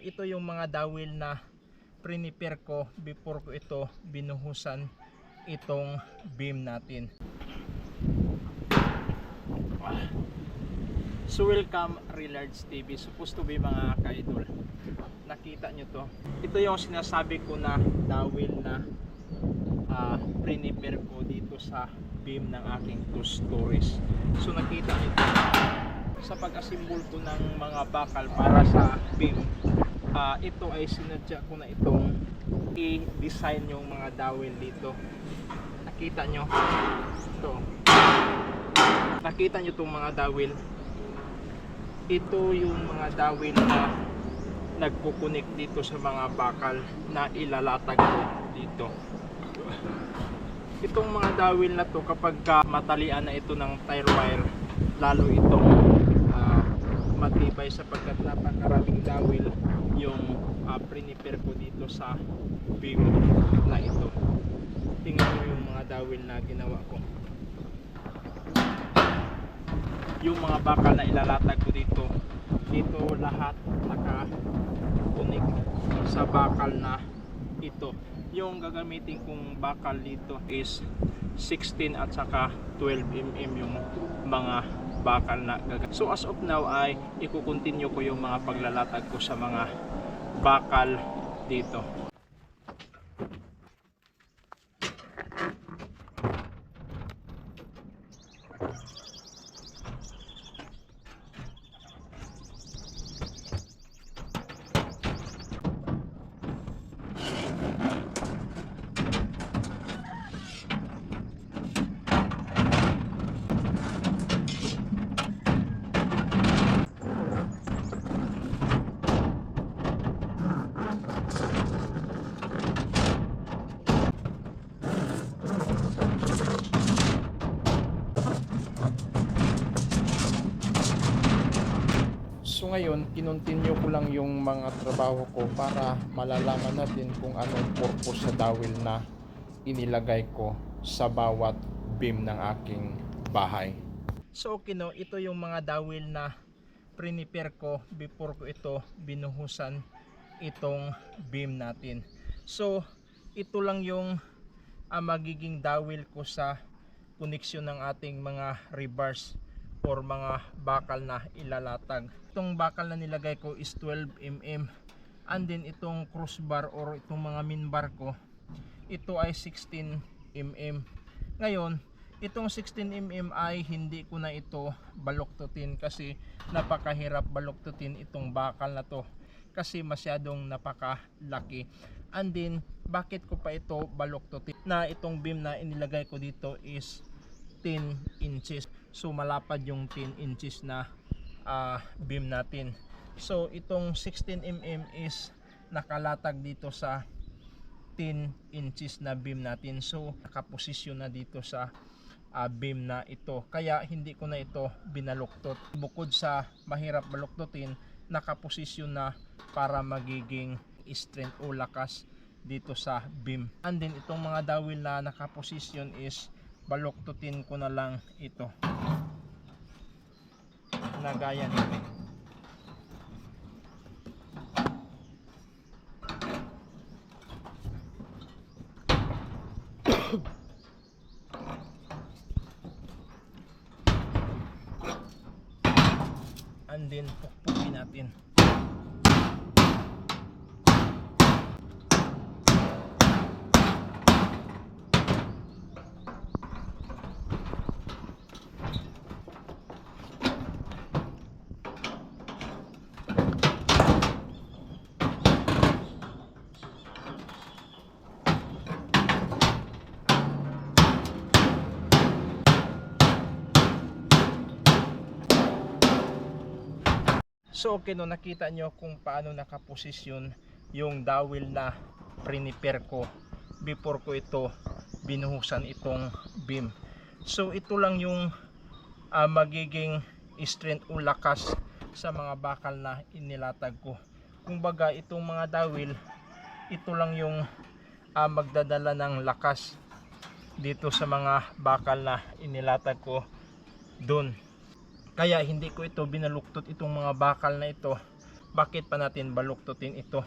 ito yung mga dawil na prepare ko before ko ito binuhusan itong beam natin. So welcome Relards TV. Supposed to be mga ka-idol. Nakita nyo to. Ito yung sinasabi ko na dawil na uh, prepare ko dito sa beam ng aking two stories. So nakita nyo to. Sa pag-assemble ko ng mga bakal para sa beam, ah, ito ay sinadya ko na itong i-design yung mga dawil dito. Nakita nyo? Ito. Nakita nyo itong mga dawil? Ito yung mga dawil na nagkukunik dito sa mga bakal na ilalatag dito. Itong mga dawil na to kapag ka matalian na ito ng tire wire, lalo itong matibay sapagkat napakaraming dawil yung uh, prepare ko dito sa beam na ito. Tingnan mo yung mga dawil na ginawa ko. Yung mga bakal na ilalatag ko dito, ito lahat naka-connect sa bakal na ito. Yung gagamitin kong bakal dito is 16 at saka 12 mm yung mga bakal na gagamit. So as of now ay iko-continue ko yung mga paglalatag ko sa mga bakal dito. Ngayon, kinontinue ko lang yung mga trabaho ko para malalaman natin kung anong purpose sa dawil na inilagay ko sa bawat beam ng aking bahay. So okay no, ito yung mga dawil na prepare ko before ko ito binuhusan itong beam natin. So ito lang yung ah, magiging dawil ko sa koneksyon ng ating mga rebars or mga bakal na ilalatag. Itong bakal na nilagay ko is 12 mm and then itong crossbar or itong mga minbar ko ito ay 16 mm. Ngayon, itong 16 mm ay hindi ko na ito baluktutin kasi napakahirap baluktutin itong bakal na to kasi masyadong napakalaki. And then, bakit ko pa ito baluktutin? Na itong beam na inilagay ko dito is 10 inches. So malapad yung 10 inches na ah, beam natin. So itong 16 mm is nakalatag dito sa 10 inches na beam natin. So nakaposisyon na dito sa ah, beam na ito. Kaya hindi ko na ito binaluktot. Bukod sa mahirap baluktutin, nakaposisyon na para magiging strength o lakas dito sa beam. And then itong mga dawil na nakaposisyon is baluktutin ko na lang ito. Na gaya nito. And then pukpukin natin So okay no nakita nyo kung paano nakaposisyon yung dawil na prepare ko before ko ito binuhusan itong beam. So ito lang yung ah, magiging strength o lakas sa mga bakal na inilatag ko. Kung baga itong mga dawil ito lang yung ah, magdadala ng lakas dito sa mga bakal na inilatag ko doon kaya hindi ko ito binaluktot itong mga bakal na ito. Bakit pa natin baluktutin ito?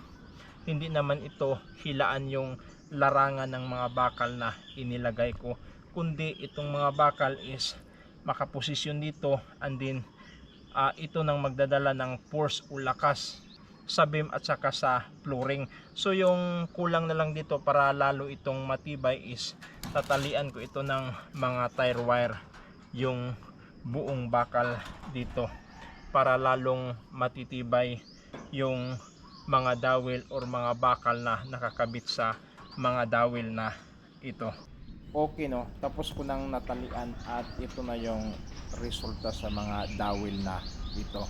Hindi naman ito hilaan yung larangan ng mga bakal na inilagay ko kundi itong mga bakal is makaposisyon dito and then ah, ito nang magdadala ng force o lakas sa beam at saka sa flooring. So yung kulang na lang dito para lalo itong matibay is tatalian ko ito ng mga tire wire yung buong bakal dito para lalong matitibay yung mga dawil or mga bakal na nakakabit sa mga dawil na ito. Okay no, tapos ko nang natalian at ito na yung resulta sa mga dawil na ito.